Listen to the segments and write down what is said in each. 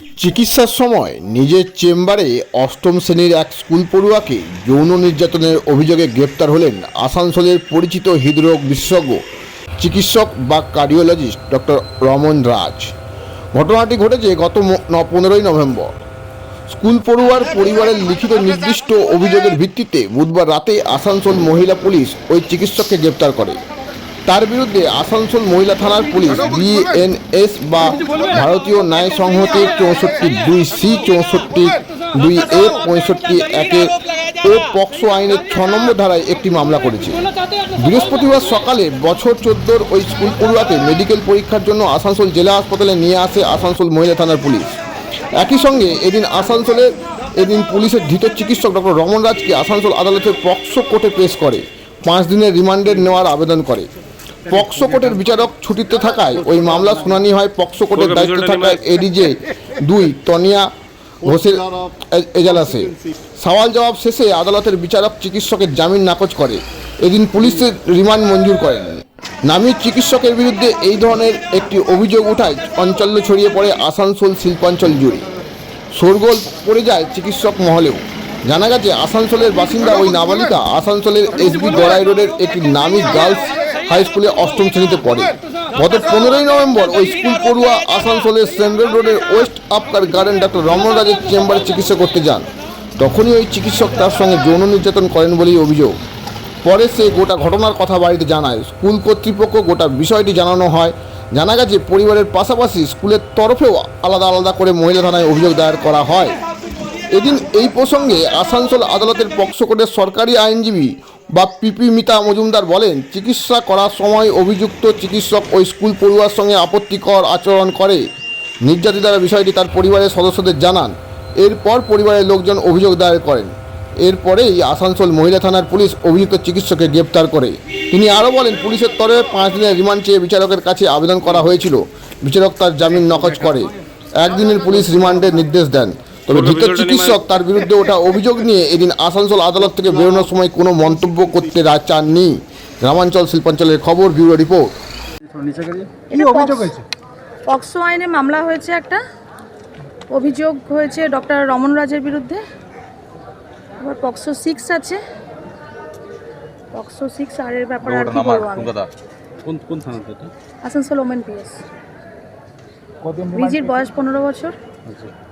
চিকিৎসার সময় নিজের চেম্বারে অষ্টম শ্রেণির এক স্কুল পড়ুয়াকে যৌন নির্যাতনের অভিযোগে গ্রেপ্তার হলেন আসানসোলের পরিচিত হৃদরোগ বিশেষজ্ঞ চিকিৎসক বা কার্ডিওলজিস্ট ডক্টর রমন রাজ। ঘটনাটি ঘটেছে গত পনেরোই নভেম্বর। স্কুল পড়ুয়ার পরিবারের লিখিত নির্দিষ্ট অভিযোগের ভিত্তিতে বুধবার রাতে আসানসোল মহিলা পুলিশ ওই চিকিৎসককে গ্রেপ্তার করে। তার বিরুদ্ধে আসানসোল মহিলা থানার পুলিশ, বিএনএস বা ভারতীয় ন্যায় সংহতির চৌষট্টি দুই সি চৌষট্টি দুই এ পঁয়ষট্টি একে ও পক্সো আইনের ছ নম্বর ধারায় একটি মামলা করেছে। বৃহস্পতিবার সকালে বছর চোদ্দোর ওই স্কুল পড়ুয়াকে মেডিকেল পরীক্ষার জন্য আসানসোল জেলা হাসপাতালে নিয়ে আসে আসানসোল মহিলা থানার পুলিশ। একই সঙ্গে এদিন আসানসোলের এদিন পুলিশের ধৃত চিকিৎসক ডক্টর রমন রাজকে আসানসোল আদালতের পক্সো কোর্টে পেশ করে, পাঁচ দিনের রিমান্ডের নেওয়ার আবেদন করে। পক্সো কোর্টের বিচারক ছুটিতে থাকায় ওই মামলা শুনানি হয় পক্সো কোর্টের দায়িত্বে থাকা এডিজে দুই তনিয়া ঘোষের এজালাসে। সওয়াল জবাব শেষে আদালতের বিচারক চিকিৎসকের জামিন নাকচ করে। এদিন পুলিশের রিমান্ড মঞ্জুর করেন। নামী চিকিৎসকের বিরুদ্ধে এই ধরনের একটি অভিযোগ উঠায় অঞ্চল ছড়িয়ে পড়ে আসানসোল শিল্পাঞ্চল জুড়ে। শোরগোল পড়ে যায় চিকিৎসক মহলেও। জানা গেছে আসানসোলের বাসিন্দা ওই নাবালিকা আসানসোলের এসবি গড়াই রোডের একটি নামী গার্লস হাই স্কুলে অষ্টম শ্রেণীতে পড়ে। গত পনেরোই নভেম্বর ওই স্কুল পড়ুয়া আসানসোলের সেন্ট্রাল রোডের ওয়েস্ট আফকার গার্ডেন ডাক্তার রমন রাজের চেম্বারে চিকিৎসা করতে যান। তখনই ওই চিকিৎসক তার সঙ্গে যৌন নির্যাতন করেন বলেই অভিযোগ। পরে সে গোটা ঘটনার কথা বাড়িতে জানায়। স্কুল কর্তৃপক্ষ গোটা বিষয়টি জানানো হয়। জানা গেছে, পরিবারের পাশাপাশি স্কুলের তরফেও আলাদা আলাদা করে মহিলা থানায় অভিযোগ দায়ের করা হয়। এদিন এই প্রসঙ্গে আসানসোল আদালতের পক্ষ কোর্টের সরকারি আইনজীবী বা পিপি মিতা মজুমদার বলেন, চিকিৎসা করার সময় অভিযুক্ত চিকিৎসক ওই স্কুল পড়ুয়ার সঙ্গে আপত্তিকর আচরণ করে। নির্যাতিতারা বিষয়টি তার পরিবারের সদস্যদের জানান। এরপর পরিবারের লোকজন অভিযোগ দায়ের করেন। এরপরেই আসানসোল মহিলা থানার পুলিশ অভিযুক্ত চিকিৎসককে গ্রেপ্তার করে। তিনি আরও বলেন, পুলিশের তরফে পাঁচ দিনের রিমান্ড চেয়ে বিচারকের কাছে আবেদন করা হয়েছিল। বিচারক তার জামিন নকচ করে। একদিনের পুলিশ রিমান্ডের নির্দেশ দেন। তবে ধৃত চিকিৎসক তার বিরুদ্ধে ওঠা অভিযোগ নিয়ে এদিন আসানসোল আদালত থেকে বেরোনোর সময় কোনো মন্তব্য করতে রা- চাননি। গ্রামাঞ্চল শিল্পাঞ্চলের খবর ব্যুরো রিপোর্ট। কি অভিযোগ হয়েছে? পক্সো আইনে মামলা হয়েছে একটা। অভিযোগ হয়েছে ডক্টর রমন রাজের বিরুদ্ধে। আবার পক্সো সিক্স আছে। পক্সো সিক্স আর এর ব্যাপারে আর কি বলব আমি? কোন কোন থানাতে আসানসোল ওমেন পিএস। রিজির বয়স পনেরো বছর। আচ্ছা।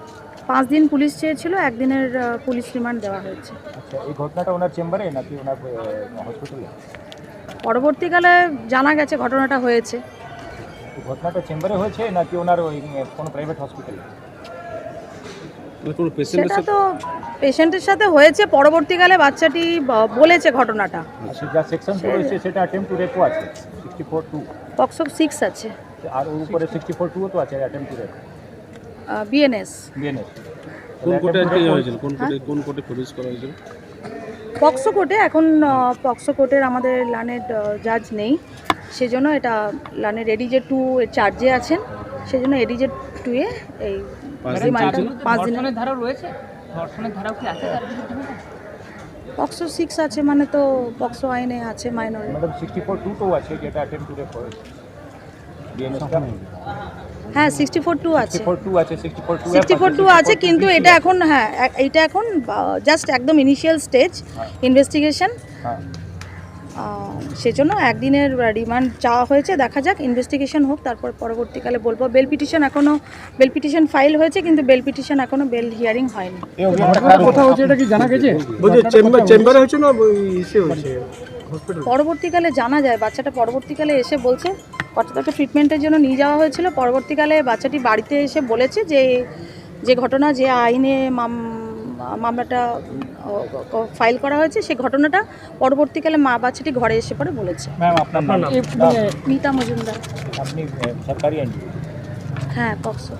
পাঁচ দিন পুলিশ চেয়েছিল একদিনের পুলিশ রিমান্ড দেওয়া হয়েছে। আচ্ছা এই ঘটনাটা ওনার চেম্বারে নাকি ওনার হসপিটালে পরবর্তীকালে জানা গেছে ঘটনাটা হয়েছে। ঘটনাটা চেম্বারে হয়েছে নাকি ওনার ওই কোনো প্রাইভেট হসপিটালে সেটা তো পেশেন্টের সাথে হয়েছে পরবর্তীকালে বাচ্চাটি বলেছে ঘটনাটা। আচ্ছা যা সেকশন রয়েছে সেটা অ্যাটেম্প টু রেপও আছে sixty four two POCSO six আছে। আর উপরে সিক্সটি ফোর টুও তো আছে attempt to rape BNS BNS কোন কোর্টে হয়েছিল? কোন কোর্টে কোন কোর্টে প্রডিউস করা হয়েছিল? পক্সো কোর্টে এখন পক্সো কোর্টের আমাদের লানের জাজ নেই। সেজন্য এটা লানের এডিজে টু এর চার্জে আছেন। সেজন্য এডিজে টু এ এই পাঁচ দিনের। ধারা রয়েছে? ধর্ষণের ধারাও কি আছে তার পক্সো সিক্স আছে মানে তো পক্সো আইনে আছে minor madam sixty four two তো আছে যেটা অ্যাটেম্প টু রেপ হ্যাঁ সিক্সটি ফোর টু আছে। সিক্সটি ফোর টু আছে কিন্তু এটা এখন হ্যাঁ এটা এখন জাস্ট একদম ইনিশিয়াল স্টেজ ইনভেস্টিগেশন হ্যাঁ। সেজন্য একদিনের রিমান্ড চাওয়া হয়েছে দেখা যাক ইনভেস্টিগেশন হোক তারপর পরবর্তীকালে বলব। বেল পিটিশন এখনও বেল পিটিশন ফাইল হয়েছে কিন্তু বেল পিটিশন এখনও বেল হিয়ারিং হয়নি। কোথাও হচ্ছে এটা কি জানা গেছে? চেম্বার চেম্বারে হচ্ছে না পরবর্তীকালে জানা যায় বাচ্চাটা পরবর্তীকালে এসে বলছে বাচ্চাটাকে ট্রিটমেন্টের জন্য নিয়ে যাওয়া হয়েছিল। পরবর্তীকালে বাচ্চাটি বাড়িতে এসে বলেছে যে যে ঘটনা যে আইনে মাম- মামলাটা ফাইল করা হয়েছে সেই ঘটনাটা পরবর্তীকালে মা বাচ্চাটি ঘরে এসে পরে বলেছে। ম্যাম আপনার নাম? মিতা মজুমদার। আপনি সরকারি হ্যাঁ পক্সো।